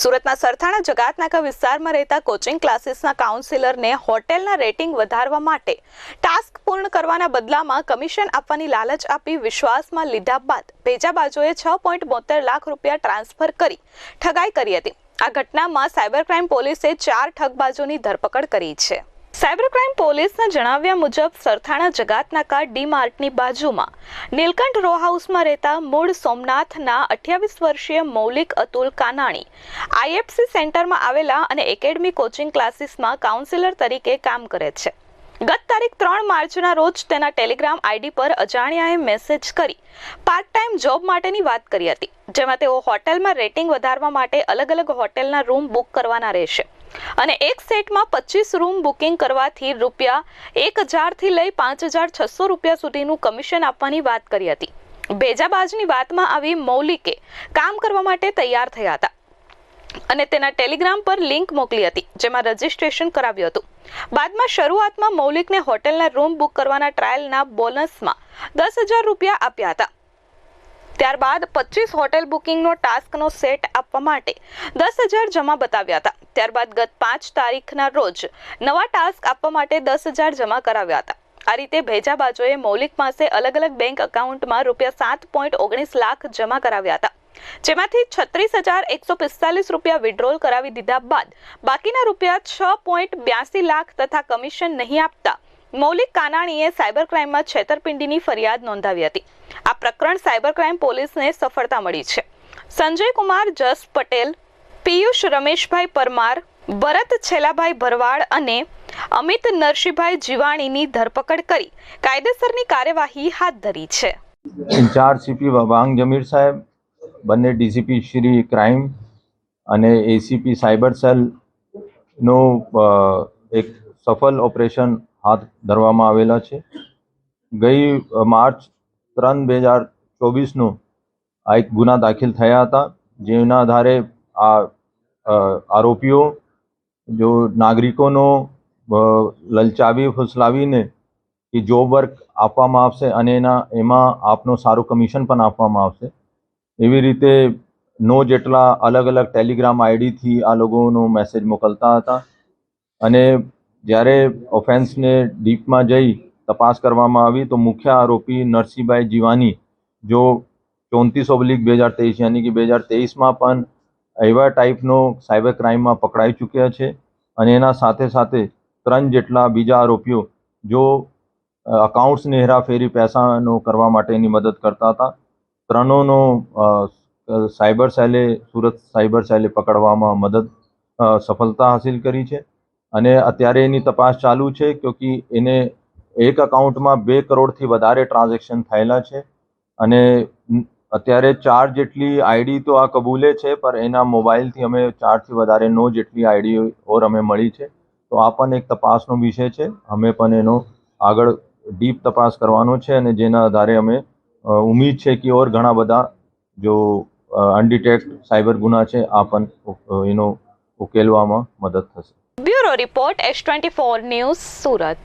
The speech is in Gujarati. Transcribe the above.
સુરતના સરથાણા જગાતનાકા વિસ્તારમાં રહેતા કોચિંગ ક્લાસીસના કાઉન્સિલરને હોટેલના રેટિંગ વધારવા માટે ટાસ્ક પૂર્ણ કરવાના બદલામાં કમિશન આપવાની લાલચ આપી વિશ્વાસમાં લીધા બાદ ભેજાબાજોએ છ પોઈન્ટ બોતેર લાખ રૂપિયા ટ્રાન્સફર કરી ઠગાઈ કરી હતી. આ ઘટનામાં સાયબર ક્રાઇમ પોલીસે ચાર ઠગબાજોની ધરપકડ કરી છે. સાયબર ક્રાઇમ પોલીસના જણાવ્યા મુજબ સરથાણા જગાતનાકા ડી માર્ટની બાજુમાં નીલકંઠ રો હાઉસમાં રહેતા મૂળ સોમનાથના અઠ્યાવીસ વર્ષીય મૌલિક અતુલ કાનાણી આઈએફસી સેન્ટરમાં આવેલા અને એકેડમી કોચિંગ ક્લાસીસમાં કાઉન્સિલર તરીકે કામ કરે છે. ગત તારીખ ત્રણ માર્ચના રોજ તેના ટેલિગ્રામ આઈડી પર અજાણ્યાએ મેસેજ કરી પાર્ટ ટાઈમ જોબ માટેની વાત કરી હતી, જેમાં તેઓ હોટેલમાં રેટિંગ વધારવા માટે અલગ અલગ હોટેલના રૂમ બુક કરવાના રહેશે. અને એક સેટમાં પચીસ રૂમ બુકિંગ કરવાથી રૂપિયા એક હજારથી લઈ પાંચ હજાર છસો રૂપિયા સુધીનું કમિશન આપવાની વાત કરી હતી. ભેજાબાજની વાતમાં આવી મૌલિકે કામ કરવા માટે તૈયાર થયા હતા. અને તેના ટેલિગ્રામ પર લિંક મોકલી હતી, જેમાં રજીસ્ટ્રેશન કરાવ્યું હતું. બાદમાં શરૂઆતમાં મૌલિકને હોટેલના રૂમ બુક કરવાના ટ્રાયલના બોનસમાં દસ હજાર રૂપિયા આપ્યા હતા. ત્યારબાદ પચીસ હોટેલ બુકિંગનો ટાસ્કનો સેટ આપવા માટે દસ હજાર જમા બતાવ્યા હતા. ત્યારબાદ ગત પાંચ તારીખના રોજ નવા ટાસ્ક આપવા માટે દસ હજાર જમા કરાવ્યા હતા. આ રીતે ભેજાબાજોએ મૌલિક પાસે અલગ અલગ બેંક એકાઉન્ટમાં રૂપિયા સાત પોઈન્ટ ઓગણીસ લાખ જમા કરાવ્યા હતા. જેમાંથી છત્રીસ હજાર એકસો પિસ્તાલીસ રૂપિયા વિડ્રોલ કરાવી દીધા બાદ બાકીના રૂપિયા છ પોઈન્ટ બ્યાસી લાખ તથા કમિશન નહીં આપતા મૌલિક કાનાણીએ સાયબર ક્રાઇમમાં છેતરપિંડીની ફરિયાદ નોંધાવી હતી. આ પ્રકરણ સાયબર ક્રાઇમ પોલીસને સફળતા મળી છે. સંજય કુમાર જસ પટેલ પિયુષ રમેશભાઈ પરમાર, ભરત છેલાભાઈ ભરવાડ અને અમિત નરસિંહભાઈ જીવાણીની ધરપકડ કરી કાયદેસરની કાર્યવાહી હાથ ધરી છે. ઇન્ચાર્જ સીપી વાંગ જમીર સાહેબ, બંને ડીસીપી શ્રી ક્રાઇમ અને એસીપી સાયબર સેલનો એક સફળ ઓપરેશન હાથ ધરવામાં આવેલા છે. ગઈ માર્ચ ત્રણ બે હજાર ચોવીસનું આ એક ગુના દાખલ થયા હતા, જેના આધારે આ આરોપીઓ જો નાગરિકોનો લલચાવી, ફુસલાવીને કે જોબ વર્ક આપવામાં આવશે અને એના, એમાં આપનો સારું કમિશન પણ આપવામાં આવશે, એવી રીતે નો જેટલા અલગ અલગ ટેલિગ્રામ આઈડીથી આ લોકોનો મેસેજ મોકલતા હતા અને જ્યારે ઓફેન્સને ડીપમાં જઈ તપાસ કરવામાં આવી તો મુખ્ય આરોપી નરસિંહભાઈ જીવાની, જો ચોત્રીસ ઓબ્લિક બે હજાર તેવીસ યાની કે બે હજાર તેવીસમાં પણ એવા ટાઈપનો સાયબર ક્રાઇમમાં પકડાઈ ચૂક્યા છે અને એના સાથે સાથે ત્રણ જેટલા બીજા આરોપીઓ જો અકાઉન્ટ્સની હેરાફેરી પૈસાનો કરવા માટેની મદદ કરતા હતા. ત્રણોનો સાયબર સેલે, સુરત સાયબર સેલે પકડવામાં મદદ સફળતા હાસિલ કરી છે. અને અત્યારે એની તપાસ ચાલુ છે કે એને એક અકાઉન્ટમાં બે કરોડથી વધારે ટ્રાન્ઝેક્શન થયેલા છે. અને અત્યારે ચાર જેટલી આઈડી તો આ કબૂલે છે, પણ એના મોબાઈલથી અમે ચારથી વધારે નો જેટલી આઈડી ઓર અમે મળી છે. તો આ પણ એક તપાસનો વિષય છે. અમે પણ એનો આગળ ડીપ તપાસ કરવાનો છે અને જેના આધારે અમે ઉમ્મીદ છે કે ઓર ઘણા બધા જો અનડિટેક્ટ સાયબર ગુના છે, આ પણ એનો ઉકેલવામાં મદદ થશે. Bureau report S twenty four news Surat.